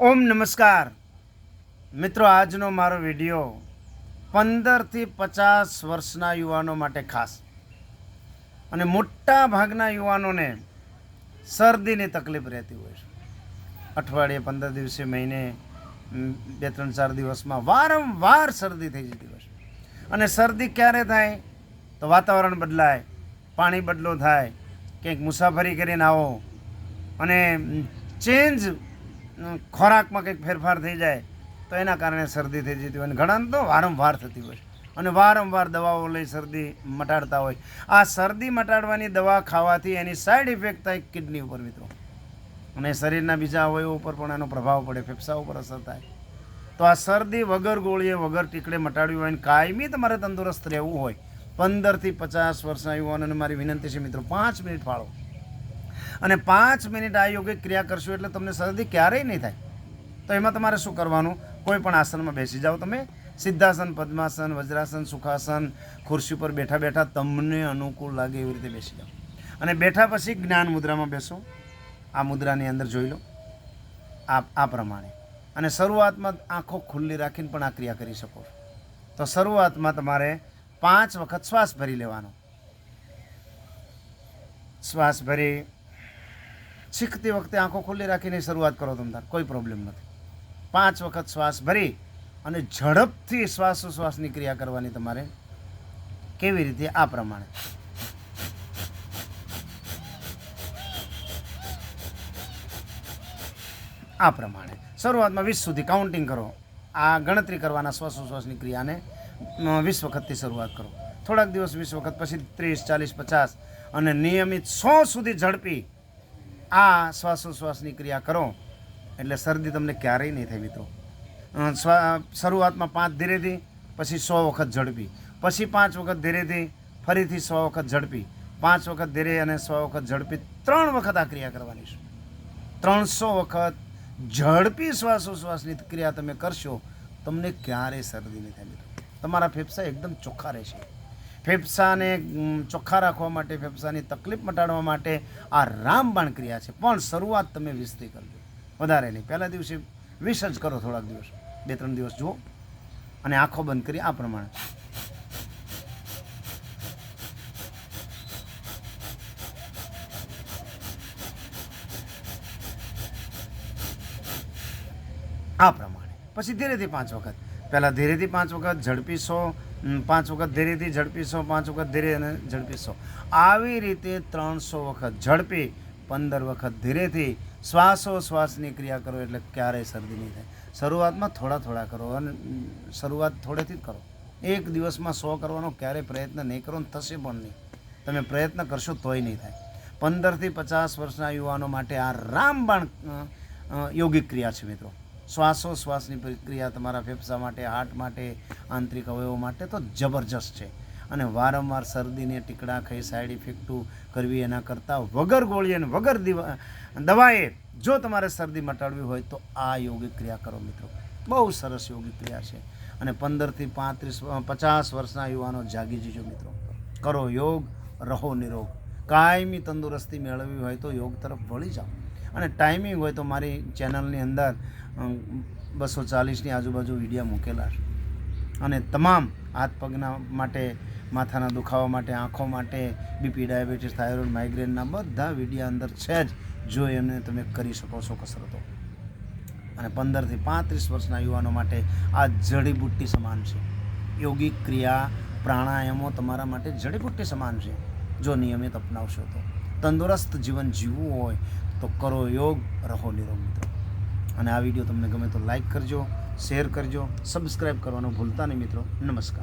ઓમ નમસ્કાર. મિત્રો, આજનો મારો વીડિયો પંદરથી પચાસ વર્ષના યુવાનો માટે ખાસ અને મોટા ભાગના યુવાનોને શરદીની તકલીફ રહેતી હોય છે. અઠવાડિયે પંદર દિવસે મહિને બે ત્રણ ચાર દિવસમાં વારંવાર શરદી થઈ જતી હોય છે. અને શરદી ક્યારે થાય? તો વાતાવરણ બદલાય, પાણી બદલો થાય કંઈક મુસાફરી કરીને આવો અને ચેન્જ ખોરાકમાં કંઈક ફેરફાર થઈ જાય, તો એના કારણે શરદી થઈ જતી હોય. અને ઘણાને તો વારંવાર થતી હોય. અને વારંવાર દવાઓ લઈ શરદી મટાડતા હોય. આ શરદી મટાડવાની દવા ખાવાથી એની સાઈડ ઇફેક્ટ થાય કિડની ઉપર મિત્રો. અને શરીરના બીજા અવયવો ઉપર પણ એનો પ્રભાવ પડે, ફેફસા ઉપર અસર થાય. તો આ શરદી વગર ગોળીએ વગર ટીકડે મટાડવી હોય અને કાયમી તમારે તંદુરસ્ત રહેવું હોય. પંદરથી પચાસ વર્ષના યુવાનોને મારી વિનંતી છે મિત્રો, પાંચ મિનિટ ફાળો. અને પાંચ મિનિટ આ યોગિક ક્રિયા કરશો એટલે તમને શરદી ક્યારેય નહીં થાય. તો એમાં તમારે શું કરવાનું? કોઈ પણ આસનમાં બેસી જાઓ તમે. સિદ્ધાસન, પદ્માસન, વજ્રાસન, સુખાસન, ખુરશી પર બેઠા બેઠા તમને અનુકૂળ લાગે એવી રીતે બેસી જાઓ. અને બેઠા પછી જ્ઞાન મુદ્રામાં બેસો. આ મુદ્રાની અંદર જોઈ લો. આ આ પ્રમાણે. અને શરૂઆતમાં આંખો ખુલ્લી રાખીને પણ આ ક્રિયા કરી શકો. તો શરૂઆતમાં તમારે પાંચ વખત શ્વાસ ભરી લેવાનો. શ્વાસ ભરી શીખતી વખતે આંખો ખુલ્લી રાખીને શરૂઆત કરો તમ તાર. કોઈ પ્રોબ્લેમ નથી. પાંચ વખત શ્વાસ ભરી અને ઝડપથી શ્વાસોશ્વાસની ક્રિયા કરવાની તમારે કેવી રીતે? આ પ્રમાણે. આ પ્રમાણે. શરૂઆતમાં વીસ સુધી કાઉન્ટિંગ કરો. આ ગણતરી કરવાના શ્વાસોશ્વાસની ક્રિયાને વીસ વખતથી શરૂઆત કરો. થોડાક દિવસ વીસ વખત પછી ત્રીસ, ચાલીસ, પચાસ અને નિયમિત સો સુધી ઝડપી આ શ્વાસોશ્વાસની ક્રિયા કરો. એટલે શરદી તમને ક્યારેય નહીં થાય મિત્રો. શરૂઆતમાં પાંચ ધીરેથી, પછી સો વખત ઝડપી. પછી પાંચ વખત ધીરેથી, ફરીથી સો વખત ઝડપી. પાંચ વખત ધીરે અને સો વખત ઝડપી. ત્રણ વખત આ ક્રિયા કરવાની છે. ત્રણસો વખત ઝડપી શ્વાસોશ્વાસની ક્રિયા તમે કરશો, તમને ક્યારેય શરદી નહીં થાય મિત્રો. તમારા ફેફસા એકદમ ચોખ્ખા રહેશે. ફેફસાને ચોખ્ખા રાખવા માટે, ફેફસાની તકલીફ મટાડવા માટે આ રામબાણ ક્રિયા છે. પણ શરૂઆત તમે વીસથી કરજો વધારે નહીં. પહેલા દિવસે વીસ જ કરો થોડાક દિવસ. બે, ત્રણ દિવસ જુઓ. અને આંખો બંધ કરી આ પ્રમાણે. આ પ્રમાણે. પછી ધીરેથી પાંચ વખત. પહેલાં ધીરેથી પાંચ વખત ઝડપી સો પાંચ વખત ધીરેથી ઝડપી સો પાંચ વખત ધીરે અને ઝડપી આવી રીતે ત્રણસો વખત ઝડપી, પંદર વખત ધીરેથી શ્વાસોશ્વાસની ક્રિયા કરો એટલે ક્યારેય શરદી નહીં થાય. શરૂઆતમાં થોડા થોડા કરો અને શરૂઆત થોડેથી જ કરો. એક દિવસમાં સો કરવાનો ક્યારેય પ્રયત્ન નહીં કરો ને થશે પણ નહીં. તમે પ્રયત્ન કરશો તોય નહીં થાય. પંદરથી પચાસ વર્ષના યુવાનો માટે આ રામબાણ યોગિક ક્રિયા છે મિત્રો. શ્વાસોશ્વાસની પ્રક્રિયા તમારા ફેફસા માટે, હાર્ટ માટે, આંતરિક અવયવો માટે તો જબરજસ્ત છે. અને વારંવાર શરદીને ટીકડા ખાઈ સાઈડ ઇફેક્ટું કરવી એના કરતાં વગર ગોળી અને વગર દિવા, દવાએ જો તમારે શરદી મટાડવી હોય તો આ યોગિક ક્રિયા કરો મિત્રો. બહુ સરસ યોગિક ક્રિયા છે. અને પંદરથી પાંત્રીસ પચાસ વર્ષના યુવાનો જાગી જજો મિત્રો. કરો યોગ, રહો નિરોગ. કાયમી તંદુરસ્તી મેળવવી હોય તો યોગ તરફ વળી જાઓ. અને ટાઈમિંગ હોય તો મારી ચેનલની અંદર બસો ચાલીસની આજુબાજુ વિડીયા મૂકેલા છે. અને તમામ હાથ પગના માટે, માથાના દુખાવા માટે, આંખો માટે, બીપી, ડાયાબિટીસ, થાઇરોઇડ, માઇગ્રેનના બધા વિડીયા અંદર છે જ. જો એમને તમે કરી શકો છો કસરતો. અને પંદરથી પાંત્રીસ વર્ષના યુવાનો માટે આ જડીબુટ્ટી સમાન છે. યોગિક ક્રિયા, પ્રાણાયામો તમારા માટે જડીબુટ્ટી સમાન છે. જો નિયમિત અપનાવશો તો. તંદુરસ્ત જીવન જીવવું હોય તો કરો યોગ, રહો નિરોગ મિત્રો. અને આ વીડિયો તમને ગમે તો લાઈક કરજો, શેર કરજો, સબસ્ક્રાઈબ કરવાનું ભૂલતા નહીં મિત્રો. નમસ્કાર.